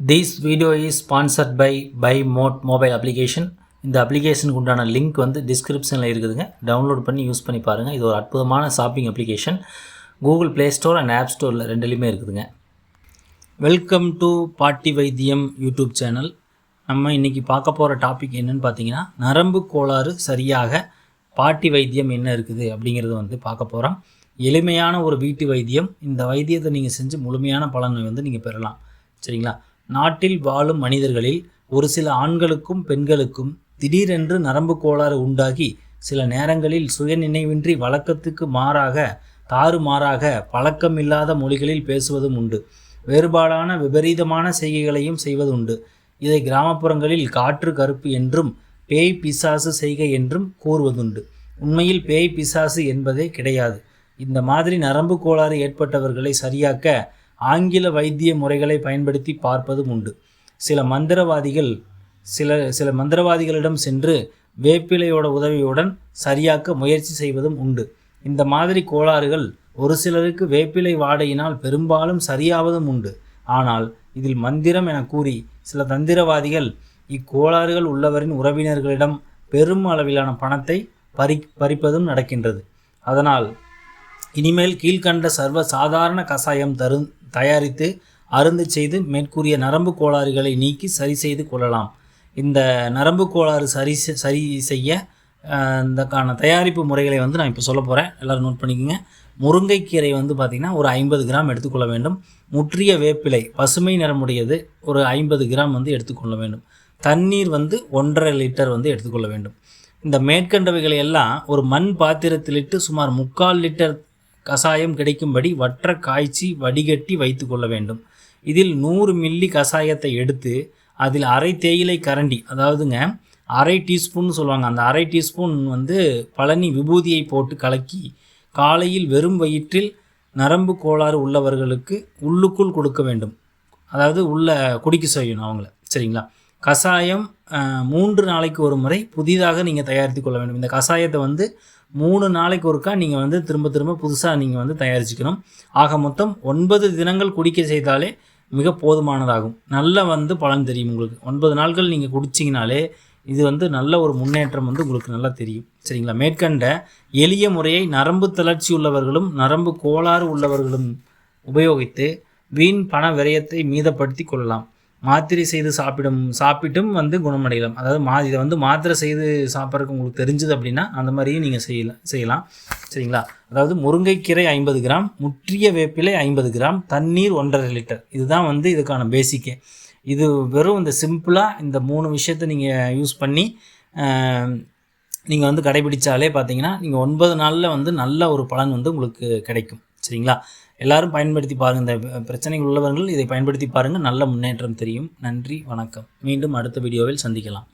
This video is sponsored by by mod mobile application இந்த அப்ளிகேஷனுக்கு உண்டான லிங்க் வந்து டிஸ்கிரிப்ஷனில் இருக்குதுங்க. டவுன்லோட் பண்ணி யூஸ் பண்ணி பாருங்கள் இது ஒரு அற்புதமான shopping application Google play store and app ஸ்டோரில் ரெண்டுலேயுமே இருக்குதுங்க. வெல்கம் டு பாட்டி வைத்தியம் யூடியூப் சேனல் நம்ம இன்றைக்கி பார்க்க போகிற டாபிக் என்னன்னு பார்த்தீங்கன்னா நரம்பு கோளாறு சரியாக பாட்டி வைத்தியம் என்ன இருக்குது அப்படிங்கிறது வந்து பார்க்க போகிறோம் எளிமையான ஒரு வீட்டு வைத்தியம். இந்த வைத்தியத்தை நீங்கள் செஞ்சு முழுமையான பலனை வந்து நீங்கள் பெறலாம். சரிங்களா? நாட்டில் வாழும் மனிதர்களில் ஒரு சில ஆண்களுக்கும் பெண்களுக்கும் திடீரென்று நரம்பு கோளாறு உண்டாகி சில நேரங்களில் சுயநினைவின்றி வழக்கத்துக்கு மாறாக தாறுமாறாக பழக்கமில்லாத மொழிகளில் பேசுவதும் உண்டு. வேறுபாடான விபரீதமான செய்கைகளையும் செய்வதுண்டு. இதை கிராமப்புறங்களில் காற்று கருப்பு என்றும் பேய் பிசாசு செய்கை என்றும் கூறுவதுண்டு. உண்மையில் பேய் பிசாசு என்பதே கிடையாது. இந்த மாதிரி நரம்பு கோளாறு ஏற்பட்டவர்களை சரியாக்க ஆங்கில வைத்திய முறைகளை பயன்படுத்தி பார்ப்பதும் உண்டு. சில மந்திரவாதிகள் சில சில மந்திரவாதிகளிடம் சென்று வேப்பிலையோட உதவியுடன் சரியாக்க முயற்சி செய்வதும் உண்டு. இந்த மாதிரி கோளாறுகள் ஒரு சிலருக்கு வேப்பிலை வாடையினால் பெரும்பாலும் சரியாவதும் உண்டு. ஆனால் இதில் மந்திரம் என கூறி சில தந்திரவாதிகள் இக்கோளாறுகள் உள்ளவரின் உறவினர்களிடம் பெரும் அளவிலான பணத்தை பறி பறிப்பதும் நடக்கின்றது. அதனால் இனிமேல் கீழ்கண்ட சர்வ சாதாரண கசாயம் தரு தயாரித்து அருந்து செய்து மேற்கூறிய நரம்பு கோளாறுகளை நீக்கி சரி செய்து கொள்ளலாம். இந்த நரம்பு கோளாறு சரி சரி செய்ய இந்தக்கான தயாரிப்பு முறைகளை வந்து நான் இப்போ சொல்ல போகிறேன் எல்லோரும் நோட் பண்ணிக்கோங்க. முருங்கைக்கீரை வந்து பார்த்திங்கன்னா ஒரு ஐம்பது கிராம் எடுத்துக்கொள்ள வேண்டும். முற்றிய வேப்பிலை பசுமை நிறமுடையது ஒரு ஐம்பது கிராம் வந்து எடுத்துக்கொள்ள வேண்டும். தண்ணீர் வந்து ஒன்றரை லிட்டர் வந்து எடுத்துக்கொள்ள வேண்டும். இந்த மேற்கண்டவைகளை எல்லாம் ஒரு மண் பாத்திரத்தில் இட்டு சுமார் முக்கால் லிட்டர் கசாயம் கிடைக்கும்படி வற்ற காய்ச்சி வடிகட்டி வைத்து கொள்ள வேண்டும். இதில் நூறு மில்லி கசாயத்தை எடுத்து அதில் அரை தேயிலை கரண்டி அதாவதுங்க அரை டீஸ்பூன் சொல்லுவாங்க. அந்த அரை டீஸ்பூன் வந்து பழனி விபூதியை போட்டு கலக்கி காலையில் வெறும் வயிற்றில் நரம்பு கோளாறு உள்ளவர்களுக்கு உள்ளுக்குள் கொடுக்க வேண்டும். அதாவது உள்ள குடிக்க செய்யணும் அவங்கள. சரிங்களா? கஷாயம் மூன்று நாளைக்கு ஒரு முறை புதிதாக நீங்கள் தயாரித்து கொள்ள வேண்டும். இந்த கஷாயத்தை வந்து மூணு நாளைக்கு ஒருக்கா நீங்கள் வந்து திரும்ப திரும்ப புதுசாக நீங்கள் வந்து தயாரிச்சுக்கணும். ஆக மொத்தம் ஒன்பது தினங்கள் குடிக்க செய்தாலே மிக போதுமானதாகும். நல்ல வந்து பலன் தெரியும் உங்களுக்கு. ஒன்பது நாட்கள் நீங்கள் குடிச்சிங்கனாலே இது வந்து நல்ல ஒரு முன்னேற்றம் வந்து உங்களுக்கு நல்லா தெரியும். சரிங்களா? மேற்கண்ட எளிய முறையை நரம்பு தளர்ச்சி உள்ளவர்களும் நரம்பு கோளாறு உள்ளவர்களும் உபயோகித்து வீண் பண விரயத்தை மீதப்படுத்தி கொள்ளலாம். மாத்திரை செய்து சாப்பிடும் சாப்பிட்டும் வந்து குணமடையலாம். அதாவது மா இதை வந்து மாத்திரை செய்து சாப்பிட்றதுக்கு உங்களுக்கு தெரிஞ்சது அப்படின்னா அந்த மாதிரியும் நீங்கள் செய்யலாம் செய்யலாம். சரிங்களா? அதாவது முருங்கைக்கீரை ஐம்பது கிராம் முற்றிய வேப்பிலை ஐம்பது கிராம் தண்ணீர் ஒன்றரை லிட்டர். இதுதான் வந்து இதுக்கான பேசிக்கே இது வெறும் இந்த சிம்பிளாக இந்த மூணு விஷயத்தை நீங்கள் யூஸ் பண்ணி நீங்கள் வந்து கடைபிடித்தாலே பார்த்தீங்கன்னா நீங்கள் ஒன்பது நாளில் வந்து நல்ல ஒரு பலன் வந்து உங்களுக்கு கிடைக்கும். சரிங்களா? எல்லாரும் பயன்படுத்தி பாருங்கள் இந்த பிரச்சனைகள் உள்ளவர்கள் இதை பயன்படுத்தி பாருங்கள் நல்ல முன்னேற்றம் தெரியும். நன்றி வணக்கம். மீண்டும் அடுத்த வீடியோவில் சந்திக்கலாம்.